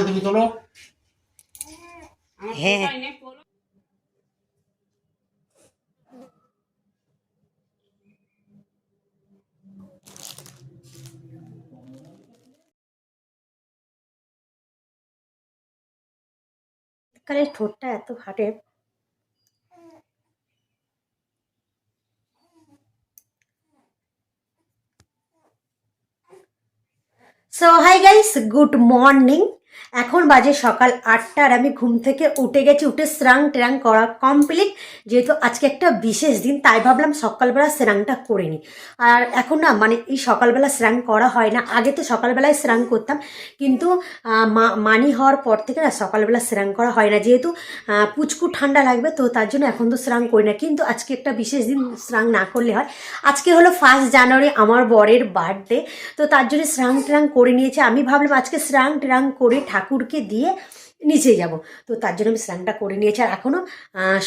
করে তুমি তোলো হ্যাঁ কালের ঠোঁটটা এত ফাটে so hi guys good morning এখন বাজে সকাল আটটা আর আমি ঘুম থেকে উঠে গেছি, উঠে স্নান ট্রাং করা কমপ্লিট যেহেতু আজকে একটা বিশেষ দিন, তাই ভাবলাম সকালবেলা স্নানটা করে নিই। আর এখন না মানে এই সকালবেলা স্নান করা হয় না। আগে তো সকালবেলায় স্নান করতাম, কিন্তু মানি হওয়ার পর থেকে না সকালবেলা স্নান করা হয় না। যেহেতু পুচকু ঠান্ডা লাগবে, তো তার জন্য এখন তো স্নান করি না। কিন্তু আজকে একটা বিশেষ দিন স্নান না করলে হয়। আজকে হলো ফার্স্ট জানুয়ারি, আমার বরের বার্থডে তো তার জন্য স্নান ট্রাং করে নিয়েছে। আমি ভাবলাম আজকে স্নান ট্রাং করে ঠাকুরকে দিয়ে নিচে যাব। তো তার জন্য আমি স্নানটা করে নিয়েছি। আর এখনও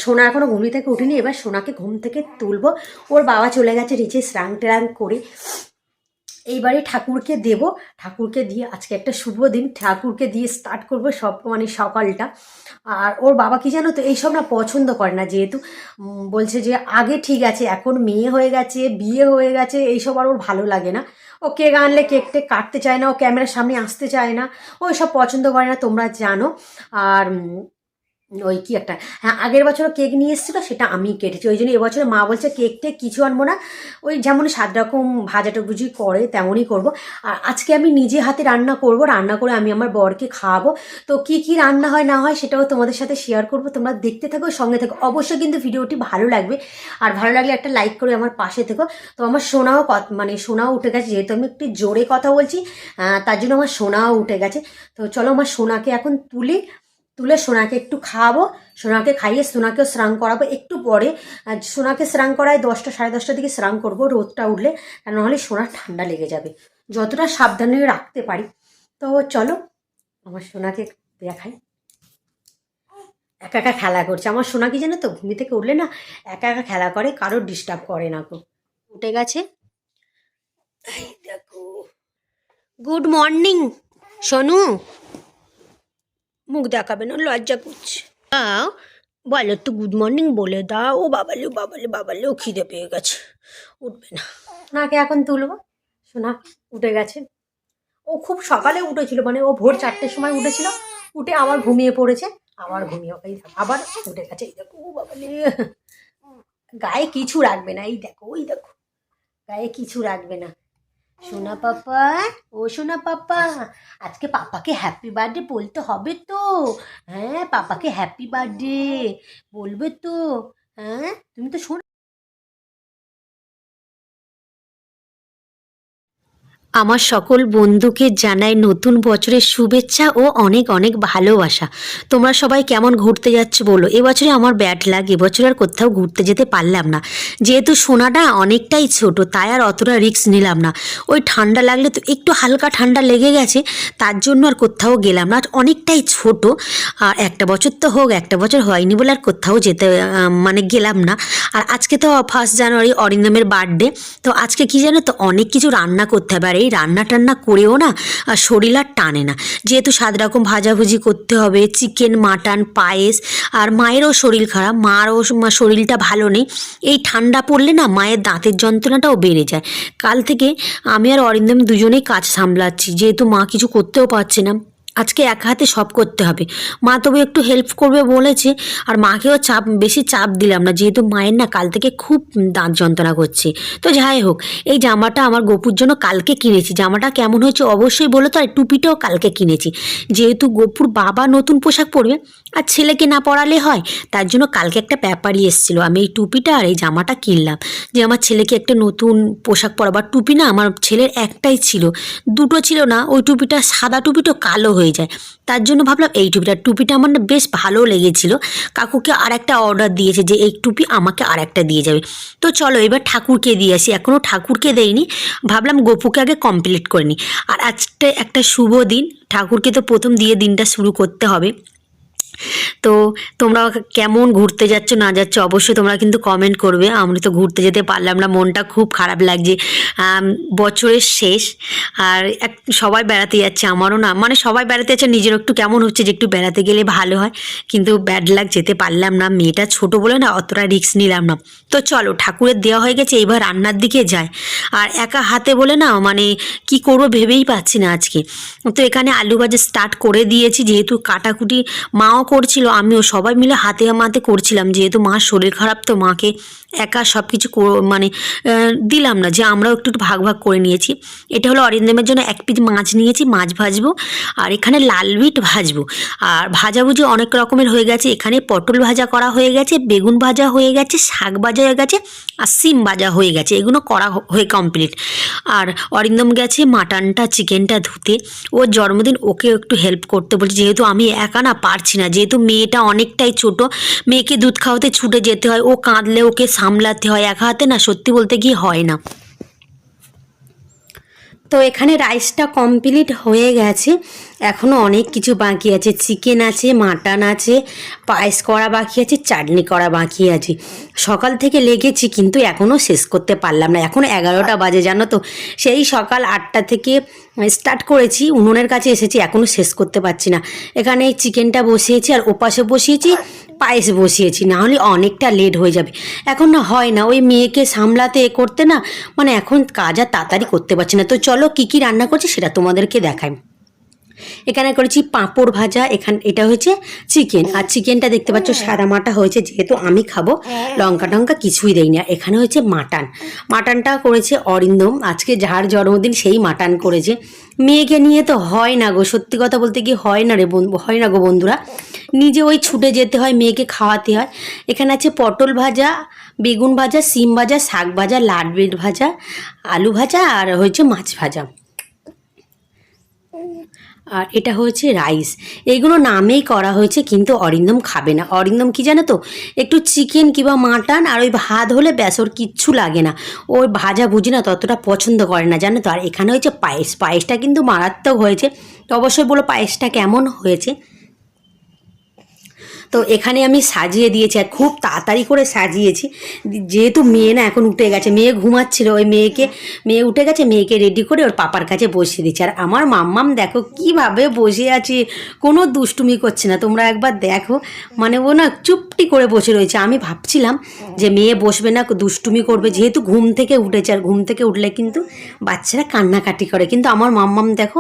সোনা এখনও ঘুমি থেকে উঠিনি। এবার সোনাকে ঘুম থেকে তুলবো। ওর বাবা চলে গেছে নিচে স্নান ট্রাং করে। এইবারে ঠাকুরকে দেব। ঠাকুরকে দিয়ে আজকে একটা শুভ দিন। ঠাকুরকে দিয়ে স্টার্ট করব সব মানে সকালটা। আর ওর বাবা কি জানো তো, এইসব না পছন্দ করে না যেহেতু। বলছে যে আগে ঠিক আছে, এখন মেয়ে হয়ে গেছে, বিয়ে হয়ে গেছে, এইসব আর ওর ভালো লাগে না। ও কেক আনলে কেক টেক কাটতে চায় না, ও ক্যামেরার সামনে আসতে চায় না, ও এসব পছন্দ করে না, তোমরা জানো। আর ওই কি একটা হ্যাঁ আগের বছর কেক নিয়ে এসেছিল, সেটা আমি কেটেছি। ওই জন্য এবছরে মা বলছে কেক টেক কিছু আনব না। ওই যেমন সাত রকম ভাজাটাভুজি করে, তেমনই করব। আর আজকে আমি নিজে হাতে রান্না করব, রান্না করে আমি আমার বরকে খাওয়াবো। তো কি কি রান্না হয়, না হয় সেটাও তোমাদের সাথে শেয়ার করব। তোমরা দেখতে থাকো, সঙ্গে থাকো। অবশ্যই কিন্তু ভিডিওটি ভালো লাগবে। আর ভালো লাগলে একটা লাইক করে আমার পাশে থেকো। তো আমার সোনাও মানে সোনাও উঠে গেছে, যেহেতু আমি একটু জোরে কথা বলছি তার জন্য আমার সোনাও উঠে গেছে। তো চলো আমার সোনাকে এখন তুলি তুলে সোনাকে একটু খাওয়াবো, সোনাকে খাইয়ে সোনাকেও স্নান করাবো একটু পরে। সোনাকে স্নান করায় দশটা, সাড়ে দশটার দিকে স্নান করব, রোদটা উঠলে আর নাহলে সোনার ঠান্ডা লেগে যাবে। যতটা সাবধানে রাখতে পারি। তো চলো, আমার সোনাকে দেখাই। একা একা খেলা করছে। আমার সোনা কি জানো তো, ঘুমি থেকে উঠলে না, একা একা খেলা করে কারোর ডিস্টার্ব করে না গো। উঠে গেছে। দেখো। Good morning Sonu. মুখ দেখাবে না, লজ্জা করছে। দাও বলো তো গুড মর্নিং বলে দাও, ও বাবালে বাবালে বাবালে ও খিদে পেয়ে গেছে। উঠবে না। সোনাকে এখন তুলবো? সোনা উঠে গেছে। ও খুব সকালে উঠেছিল মানে ও ভোর চারটের সময় উঠেছিল, উঠে আবার ঘুমিয়ে পড়েছে। আবার ঘুমিয়ে এই আবার উঠে গেছে, এই দেখো, ও বাবালে। গায়ে কিছু রাখবে না, এই দেখো, ওই দেখো। গায়ে কিছু রাখবে না। সোনা পাপা, ও সোনা পাপা, আজকে পাপাকে হ্যাপি বার্থডে বলতে হবে তো। হ্যাঁ পাপাকে হ্যাপি বার্থডে বলবে তো। হ্যাঁ তুমি তো শোনো আমার সকল বন্ধুকে জানাই নতুন বছরের শুভেচ্ছা ও অনেক অনেক ভালোবাসা। তোমরা সবাই কেমন ঘুরতে যাচ্ছ বলো? এবছরে আমার ব্যাড লাগ এবছর আর কোথাও ঘুরতে যেতে পারলাম না। যেহেতু সোনাটা অনেকটাই ছোট, তাই আর অতটা রিস্ক নিলাম না। ওই ঠান্ডা লাগলে তো একটু হালকা ঠান্ডা লেগে গেছে, তার জন্য আর কোথাও গেলাম না। অনেকটাই ছোট, আর একটা বছর তো হোক, একটা বছর হয়নি বলে আর কোথাও যেতে মানে গেলাম না। আর আজকে তো ফার্স্ট জানুয়ারি অরিন্দমের বার্থডে তো আজকে কি জানো তো অনেক কিছু রান্না করতে হবে। এই রান্না টান্না করেও না আর শরীর আর টানে না। যেহেতু সাত রকম ভাজাভুজি করতে হবে, চিকেন, মাটন, পায়েস, আর মায়েরও শরীর খারাপ, মারও শরীরটা ভালো নেই, এই ঠান্ডা পড়লে না মায়ের দাঁতের যন্ত্রণাটাও বেড়ে যায়। কাল থেকে আমি আর অরিন্দম দুজনেই কাজ সামলাচ্ছি, যেহেতু মা কিছু করতেও পারছে না। আজকে এক হাতে সব করতে হবে। মা তবু একটু হেল্প করবে বলেছে, আর মাকেও চাপ, বেশি চাপ দিলাম না, যেহেতু মায়ের না কাল থেকে খুব দাঁত যন্ত্রণা করছে। তো যাই হোক, এই জামাটা আমার গোপুর জন্য কালকে কিনেছি। জামাটা কেমন হয়েছে অবশ্যই বলো তো, আর টুপিটাও কালকে কিনেছি। যেহেতু গোপুর বাবা নতুন পোশাক পরবে, আর ছেলেকে না পরালে হয়, তার জন্য কালকে একটা ব্যাপারই এসেছিল। আমি এই টুপিটা আর এই জামাটা কিনলাম। যে আমার ছেলেকে একটা নতুন পোশাক পরাবার টুপি না, আমার ছেলের একটাই ছিল। দুটো ছিল না, ওই টুপিটা সাদা টুপিটা কালো হয়ে যায়। তার জন্য ভাবলাম এই টুপিটা টুপিটা আমার না বেশ ভালো লেগেছিল। কাকুকে আর একটা অর্ডার দিয়েছে যে এই টুপি আমাকে আর একটা দিয়ে যাবে। তো চলো এবার ঠাকুরকে দিয়ে আসি। এখনও ঠাকুরকে দেয়নি ভাবলাম গোপুকে আগে কমপ্লিট করে নিই। আর আজকে একটা শুভ দিন। ঠাকুরকে তো প্রথম দিয়ে দিনটা শুরু করতে হবে। তো তোমরা কেমন ঘুরতে যাচ্ছ না যাচ্ছ অবশ্যই তোমরা কিন্তু কমেন্ট করবে। আমরা তো ঘুরতে যেতে পারলাম না, মনটা খুব খারাপ লাগছে। বছরের শেষ। আর এক, সবাই বেড়াতে যাচ্ছে, আমারও না। মানে সবাই বেড়াতে যাচ্ছে, নিজের একটু কেমন হচ্ছে যে একটু বেড়াতে গেলে ভালো হয়। কিন্তু ব্যাড লাগ যেতে পারলাম না। মেয়েটা ছোট বলে না অতটা রিস্ক নিলাম না। তো চলো, ঠাকুরের দেওয়া হয়ে গেছে, এবার রান্নার দিকে যায় আর একা হাতে বলে না মানে কি করব ভেবেই পাচ্ছি না আজকে। তো এখানে আলু ভাজা স্টার্ট করে দিয়েছি, যেহেতু কাটাকুটি মাও করছিল, আমিও সবাই মিলে হাতে হাতে করছিলাম। যেহেতু মার শরীর খারাপ, তো মাকে একা সব কিছু মানে দিলাম না, যে আমরাও একটু একটু ভাগ ভাগ করে নিয়েছি। এটা হলো অরিন্দমের জন্য এক পিস মাছ নিয়েছি, মাছ ভাজবো, আর এখানে লাল বিট ভাজবো। আর ভাজাভুজি অনেক রকমের হয়ে গেছে, এখানে পটল ভাজা করা হয়ে গেছে, বেগুন ভাজা হয়ে গেছে, শাক ভাজা হয়ে গেছে, আর সিম ভাজা হয়ে গেছে, এগুলো করা হয়ে কমপ্লিট আর অরিন্দম গেছে মাটনটা, চিকেনটা ধুতে। ওর জন্মদিন ওকে একটু হেল্প করতে বলছে, যেহেতু আমি একা না পারছি না, যেহেতু মেয়েটা অনেকটাই ছোট, মেয়েকে দুধ খাওয়াতে ছুটে যেতে হয়, ও কাঁদলে ওকে সামলাতে হয়, একা হাতে না সত্যি বলতে গিয়ে হয় না। তো এখানে রাইসটা কমপ্লিট হয়ে গেছে। এখনও অনেক কিছু বাকি আছে। চিকেন আছে মাটন আছে, পায়েস করা বাকি আছে, চাটনি করা বাকি আছে। সকাল থেকে লেগেছি কিন্তু এখনও শেষ করতে পারলাম না। এখন এগারোটা বাজে, জানো তো? সেই সকাল আটটা থেকে স্টার্ট করেছি, উনুনের কাছে এসেছি এখনও শেষ করতে পারছি না। এখানে চিকেনটা বসিয়েছি আর ওপাশে বসিয়েছি, পায়েস বসিয়েছি। না হলে অনেকটা লেট হয়ে যাবে। এখন না হয় না, ওই মেয়েকে সামলাতে এ করতে না মানে এখন কাজ আর তাড়াতাড়ি করতে পারছি না। তো চলো কী কী রান্না করছি সেটা তোমাদেরকে দেখাই। এখানে করেছি পাঁপড় ভাজা এখান এটা হয়েছে চিকেন আর চিকেনটা দেখতে পাচ্ছ সাদা মাটা হয়েছে যেহেতু আমি খাব লঙ্কা টঙ্কা কিছুই দেই না। এখানে হয়েছে মাটন। মাটনটা করেছে অরিন্দম। আজকে যার জন্মদিন সেই মাটন করেছে। মেয়েকে নিয়ে তো হয় না গো সত্যি কথা বলতে কি হয় না রে বন্ধু হয় না গো বন্ধুরা। নিজে ওই ছুটে যেতে হয় মেয়েকে খাওয়াতে হয়। এখানে আছে পটল ভাজা বেগুন ভাজা সিম ভাজা শাক ভাজা লাড বিট ভাজা আলু ভাজা আর হয়েছে মাছ ভাজা। আর এটা হয়েছে রাইস। এগুলো নামেই করা হয়েছে, কিন্তু অরিন্দম খাবে না। অরিন্দম কি জানো তো? একটু চিকেন কিংবা মাটন আর ওই ভাত হলে ব্যাস, ওর কিচ্ছু লাগে না। ওর ভাজা ভুজি না, ততটা পছন্দ করে না, জানো তো? আর এখানে হয়েছে পায়েস, পায়েসটা কিন্তু মারাত্মক হয়েছে। তো অবশ্যই বলো পায়েসটা কেমন হয়েছে? তো এখানে আমি সাজিয়ে দিয়েছি আর খুব তাড়াতাড়ি করে সাজিয়েছি। যেহেতু মেয়ে না এখন উঠে গেছে, মেয়ে ঘুমাচ্ছিল, ওই মেয়েকে, মেয়ে উঠে গেছে, মেয়েকে রেডি করে ওর পাপার কাছে বসিয়ে দিচ্ছে। আর আমার মাম্মাম দেখো কীভাবে বসে আছে, কোনো দুষ্টুমি করছে না। তোমরা একবার দেখো মানে ও না চুপটি করে বসে রয়েছে। আমি ভাবছিলাম যে মেয়ে বসবে না, দুষ্টুমি করবে, যেহেতু ঘুম থেকে উঠেছে। আর ঘুম থেকে উঠলে কিন্তু বাচ্চারা কান্নাকাটি করে। কিন্তু আমার মাম্মাম দেখো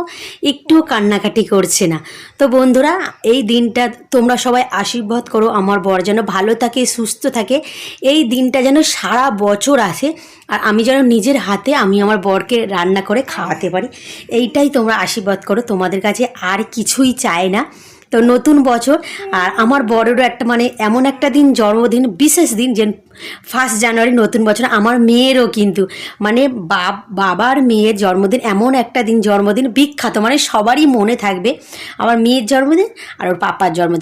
একটুও কান্নাকাটি করছে না। তো বন্ধুরা, এই দিনটা তোমরা সবাই আশীর্বাদ করো, আমার বর যেন ভালো থাকে, সুস্থ থাকে। এই দিনটা যেন সারা বছর আসে, আর আমি যেন নিজের হাতে আমি আমার বরকে রান্না করে খাওয়াতে পারি। এইটাই তোমরা আশীর্বাদ করো, তোমাদের কাছে আর কিছুই চায় না। তো নতুন বছর, আর আমার বড়েরও একটা মানে এমন একটা দিন, জন্মদিন, বিশেষ দিন, যে ফার্স্ট জানুয়ারি নতুন বছর, আমার মেয়েরও কিন্তু। মানে বাব, বাবার মেয়ের জন্মদিন এমন একটা দিন, জন্মদিন বিখ্যাত মানে সবারই মনে থাকবে। আমার মেয়ের জন্মদিন আর ওর পাপার জন্মদিন।